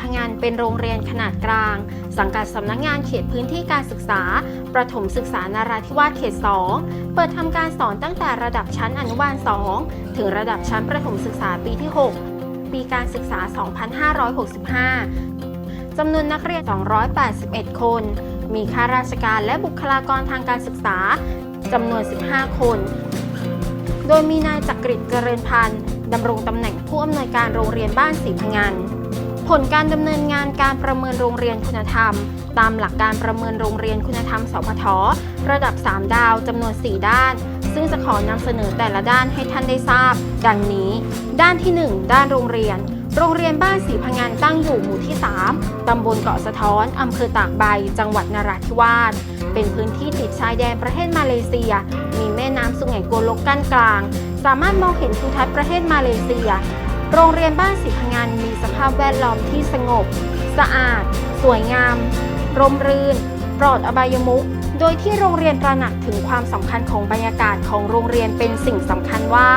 พังงานเป็นโรงเรียนขนาดกลาง สังกัดสำนักงานเขตพื้นที่การศึกษา ประถมศึกษานาราธิวาสเขต 2 เปิดทำการสอนตั้งแต่ระดับชั้นอนุบาล 2 ถึงระดับชั้นประถมศึกษาปีที่ 6 ปีการศึกษา 2565 จำนวนนักเรียน 281 คน มีข้าราชการและบุคลากรทางการศึกษาจำนวน 15 คน โดยมีนายจักริดเจริญพันธ์ดำรงตำแหน่งผู้อำนวยการโรงเรียนบ้านสีพงัน ผลการดำเนินงานการประเมินโรงเรียนคุณธรรม ตามหลักการประเมินโรงเรียนคุณธรรมสพทระดับ 3 ดาวจำนวน 4 ด้าน ซึ่งจะขอนำเสนอแต่ละด้านให้ท่านได้ทราบ ดังนี้ ด้านที่ 1 ด้านโรงเรียน โรงเรียนบ้านสีพงันตั้งอยู่หมู่ที่ 3 ตำบลเกาะสะท้อนอำเภอตากใบ จังหวัดนราธิวาส เป็นพื้นที่ติดชายแดนประเทศมาเลเซีย มีแม่น้ำสุไหงโกลกกั้นกลาง สามารถมองเห็นทิวทัศน์ประเทศมาเลเซีย โรงเรียนบ้านสีพงันมีสภาพแวดล้อมที่สงบ สะอาด สวยงาม ร่มรื่น ปลอดอบายมุขโดยที่โรงเรียนตระหนักถึงความสำคัญของบรรยากาศของโรงเรียนเป็นสิ่งสำคัญว่า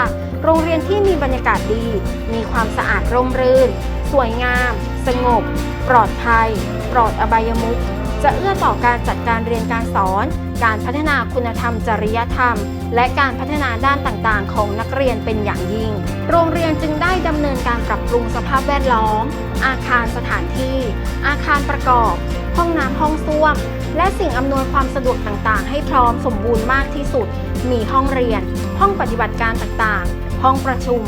โรงเรียนที่มีบรรยากาศดี มีความสะอาดร่มรื่น สวยงาม สงบ ปลอดภัย ปลอดอบายมุข จะเอื้อต่อการจัดการเรียนการสอน การพัฒนาคุณธรรมจริยธรรม และการพัฒนาด้านต่างๆ ของนักเรียนเป็นอย่างยิ่ง โรงเรียนจึงได้ดำเนินการปรับปรุงสภาพแวดล้อม อาคารสถานที่ อาคารประกอบ ห้องน้ำห้องส้วม และสิ่งอำนวยความสะดวกต่างๆ ให้พร้อมสมบูรณ์มากที่สุด มีห้องเรียน ห้องปฏิบัติการต่างๆ ห้องประชุม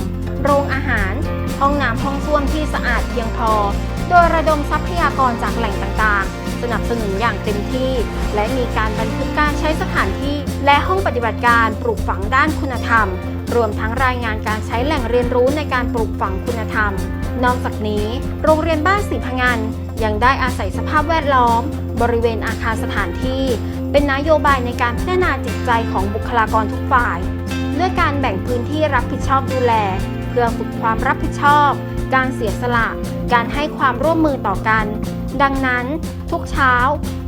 โรงอาหาร ห้องน้ำห้องส้วมที่สะอาดเพียงพอ โดยระดมทรัพยากรจากแหล่งต่างๆ สนับสนุนอย่างเต็มที่ และมีการบันทึกการใช้สถานที่ และห้องปฏิบัติการปลูกฝังด้านคุณธรรม รวมทั้งรายงานการใช้แหล่งเรียนรู้ในการปลูกฝังคุณธรรม นอกจากนี้ โรงเรียนบ้านสีพงันยังได้อาศัยสภาพแวดล้อม บริเวณอาคารสถานที่ เป็นนโยบายในการพัฒนาจิตใจของบุคลากรทุกฝ่าย ด้วยการแบ่งพื้นที่รับผิดชอบดูแล เพื่อฝึกความรับผิดชอบ การเสียสละ การให้ความร่วมมือต่อกัน ดังนั้น ทุกเช้า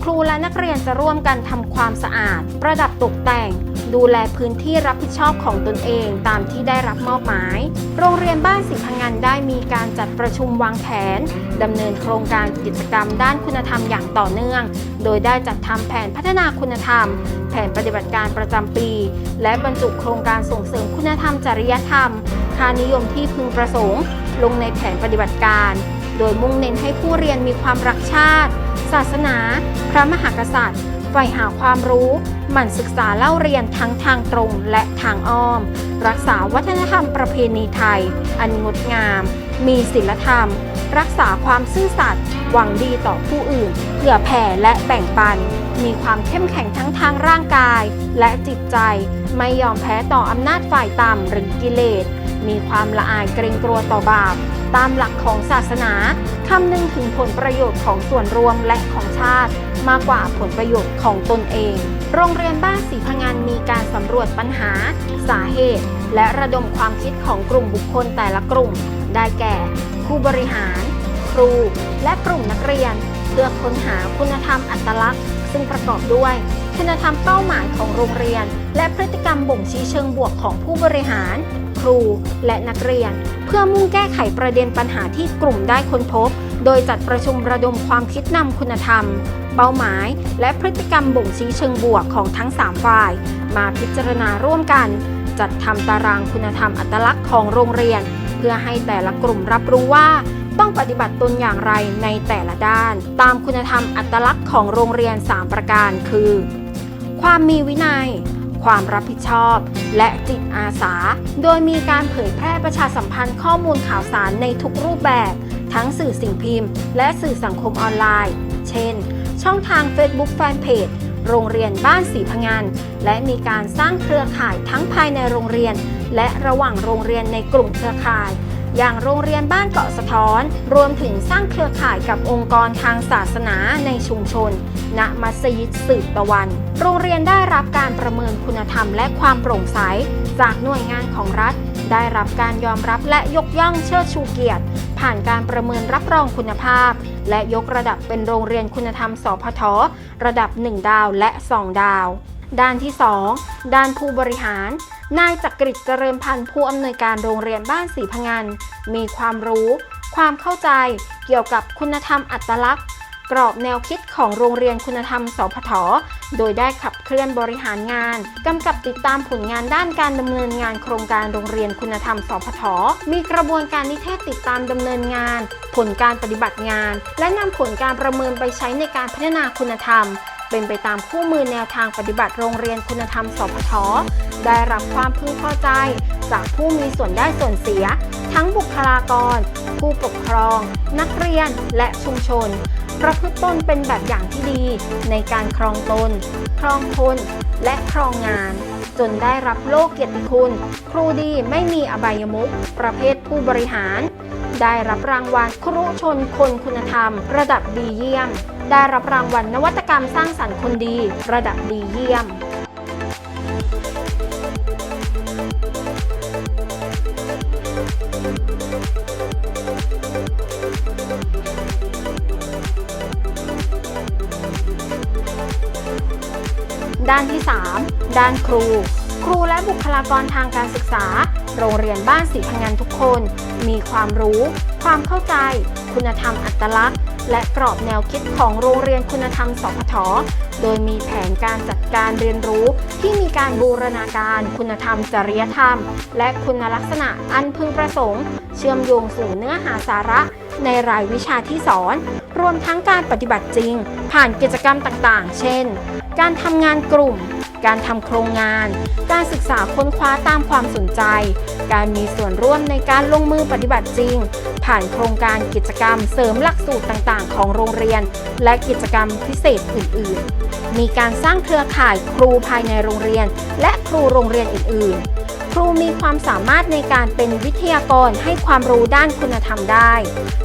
ครูและนักเรียนจะร่วมกันทำความสะอาด ประดับตกแต่ง ดูแลพื้นที่รับผิดชอบของตนเองตามที่ได้รับมอบหมาย โรงเรียนบ้านสิพังงานได้มีการจัดประชุมวางแผนดำเนินโครงการกิจกรรมด้านคุณธรรมอย่างต่อเนื่อง โดยได้จัดทำแผนพัฒนาคุณธรรม แผนปฏิบัติการประจำปี และบรรจุโครงการส่งเสริมคุณธรรมจริยธรรมค่านิยมที่พึงประสงค์ ลงในแผนปฏิบัติการ โดยมุ่งเน้นให้ผู้เรียนมีความรักชาติ ศาสนา พระมหากษัตริย์ใฝ่หาความรู้ หมั่นศึกษาเล่าเรียนทั้งทางตรงและทางอ้อม รักษาวัฒนธรรมประเพณีไทย อันงดงาม มีศีลธรรม รักษาความซื่อสัตย์หวังดีต่อผู้อื่นเผื่อแผ่และแบ่งปัน มีความเข้มแข็งทั้งทางร่างกาย และจิตใจ ไม่ยอมแพ้ต่ออำนาจฝ่ายต่ำหรือกิเลสมีความละอายเกรงกลัวต่อบาป ตามหลักของศาสนาคำนึงถึงผลประโยชน์ของส่วนรวมและของชาติ มากกว่าผลประโยชน์ของตนเอง โรงเรียนบ้านสีพงันมีการสำรวจปัญหา สาเหตุ และระดมความคิดของกลุ่มบุคคลแต่ละกลุ่ม ได้แก่ ผู้บริหาร ครู และกลุ่มนักเรียน เพื่อค้นหาคุณธรรมอัตลักษณ์ ซึ่งประกอบด้วยคุณธรรมเป้าหมายของโรงเรียน และพฤติกรรมบ่งชี้เชิงบวกของผู้บริหาร ครูและนักเรียน เพื่อมุ่งแก้ไขประเด็นปัญหาที่กลุ่มได้ค้นพบ โดยจัดประชุมระดมความคิดนำคุณธรรม เป้าหมาย และพฤติกรรมบ่งชี้เชิงบวกของทั้ง 3 ฝ่าย มาพิจารณาร่วมกัน จัดทำตารางคุณธรรมอัตลักษณ์ของโรงเรียน เพื่อให้แต่ละกลุ่มรับรู้ว่าต้องปฏิบัติตนอย่างไรในแต่ละด้าน ตามคุณธรรมอัตลักษณ์ของโรงเรียน 3 ประการคือ ความมีวินัย ความรับผิดชอบ และจิตอาสา โดยมีการเผยแพร่ประชาสัมพันธ์ข้อมูลข่าวสารในทุกรูปแบบ ทั้งสื่อสิ่งพิมพ์ และสื่อสังคมออนไลน์ เช่น ช่องทาง Facebook Fanpage โรงเรียนบ้านสีพงานและมีการสร้างเครือข่ายทั้งภายในโรงเรียน และระหว่างโรงเรียนในกลุ่มเครือข่าย อย่างโรงเรียนบ้านเกาะสะท้อน รวมถึงสร้างเครือข่ายกับองค์กรทางศาสนาในชุมชน ณ มัสยิดสืบตะวัน โรงเรียนได้รับการประเมินคุณธรรมและความโปร่งใส จากหน่วยงานของรัฐ ได้รับการยอมรับและยกย่องเชิดชูเกียรติ ผ่านการประเมินรับรองคุณภาพ และยกระดับเป็นโรงเรียนคุณธรรม สพท ระดับ 1 ดาวและ 2 ดาว ด้านที่ 2 ด้านผู้บริหาร นายจักริดเจริญพันธ์ผู้อำนวยการโรงเรียนบ้านสีพงัน มีความรู้คความเข้าใจเกี่ยวกับคุณธรรมอัตลักษณ์ กรอบแนวคิดของโรงเรียนคุณธรรมสพทโดยได้ขับเคลื่อนบริหารงานกำกับติดตามผลงานด้านการดำเนินงานโครงการโรงเรียนคุณธรรมสพทมีกระบวนการนิเทศติดตามดำเนินงาน ผลการปฏิบัติงาน และนำผลการประเมินไปใช้ในการพัฒนาคุณธรรม เป็นไปตามคู่มือแนวทางปฏิบัติโรงเรียนคุณธรรมสพทได้รับความพึงพอใจ จากผู้มีส่วนได้ส่วนเสีย ทั้งบุคลากร ผู้ปกครอง นักเรียนและชุมชน ประพฤติตนเป็นแบบอย่างที่ดี ในการครองตน ครองคนและครองงาน จนได้รับโลกเกียรติคุณ ครูดีไม่มีอบายมุขประเภทผู้บริหาร ได้รับรางวัลครุชนคนคุณธรรม ระดับดีเยี่ยม ได้รับรางวัลนวัตกรรมสร้างสรรค์คนดี ระดับดีเยี่ยมด้านที่ 3 ด้านครู ครูและบุคลากรทางการศึกษา โรงเรียนบ้านสีพงงานทุกคน มีความรู้ ความเข้าใจ คุณธรรมอัตลักษณ์ และกรอบแนวคิดของโรงเรียนคุณธรรมสพทโดยมีแผนการจัดการเรียนรู้ที่มีการบูรณาการคุณธรรม จริยธรรม และคุณลักษณะอันพึงประสงค์ เชื่อมโยงสู่เนื้อหาสาระในรายวิชาที่สอน รวมทั้งการปฏิบัติจริง ผ่านกิจกรรมต่างๆ เช่น การทำงานกลุ่ม การทำโครงงาน การศึกษาค้นคว้าตามความสนใจ การมีส่วนร่วมในการลงมือปฏิบัติจริง ผ่านโครงการกิจกรรมเสริมหลักสูตรต่างๆ ของโรงเรียน และกิจกรรมพิเศษอื่น ๆ มีการสร้างเครือข่ายครูภายในโรงเรียน และครูโรงเรียนอื่น ๆ ครูมีความสามารถในการเป็นวิทยากรให้ความรู้ด้านคุณธรรมได้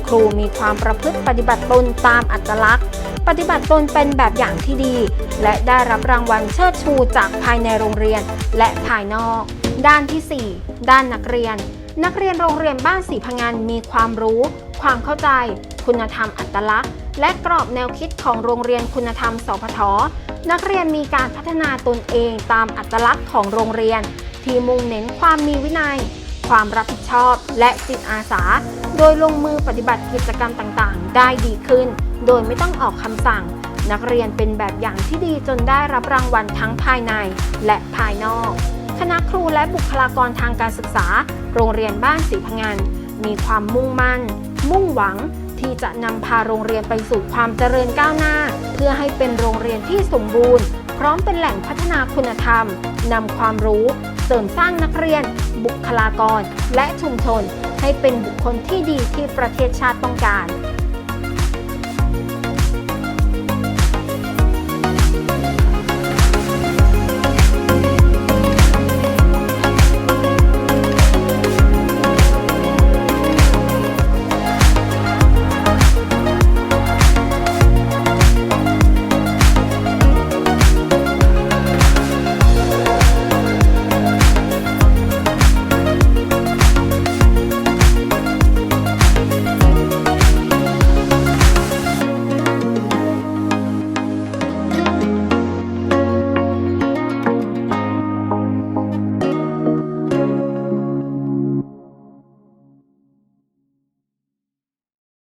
ครูมีความประพฤติปฏิบัติตนตามอัตลักษณ์ ปฏิบัติตนเป็นแบบอย่างที่ดี และได้รับรางวัลเชิดชูจากภายในโรงเรียนและภายนอก ด้านที่ 4 ด้านนักเรียน นักเรียนโรงเรียนบ้านสีพงงานมีความรู้ ความเข้าใจ คุณธรรมอัตลักษณ์ และกรอบแนวคิดของโรงเรียนคุณธรรมสพทนักเรียนมีการพัฒนาตนเองตามอัตลักษณ์ของโรงเรียน ที่มุ่งเน้นความมีวินัย ความรับผิดชอบ และจิตอาสา โดยลงมือปฏิบัติกิจกรรมต่างๆ ได้ดีขึ้น โดยไม่ต้องออกคำสั่ง นักเรียนเป็นแบบอย่างที่ดีจนได้รับรางวัลทั้งภายในและภายนอก คณะครูและบุคลากรทางการศึกษา โรงเรียนบ้านศรีพงงานมีความมุ่งมั่น มุ่งหวังที่จะนำพาโรงเรียนไปสู่ความเจริญก้าวหน้า เพื่อให้เป็นโรงเรียนที่สมบูรณ์ พร้อมเป็นแหล่งพัฒนาคุณธรรมนำความรู้เสริมสร้างนักเรียน บุคลากร และชุมชน ให้เป็นบุคคลที่ดีที่ประเทศชาติต้องการ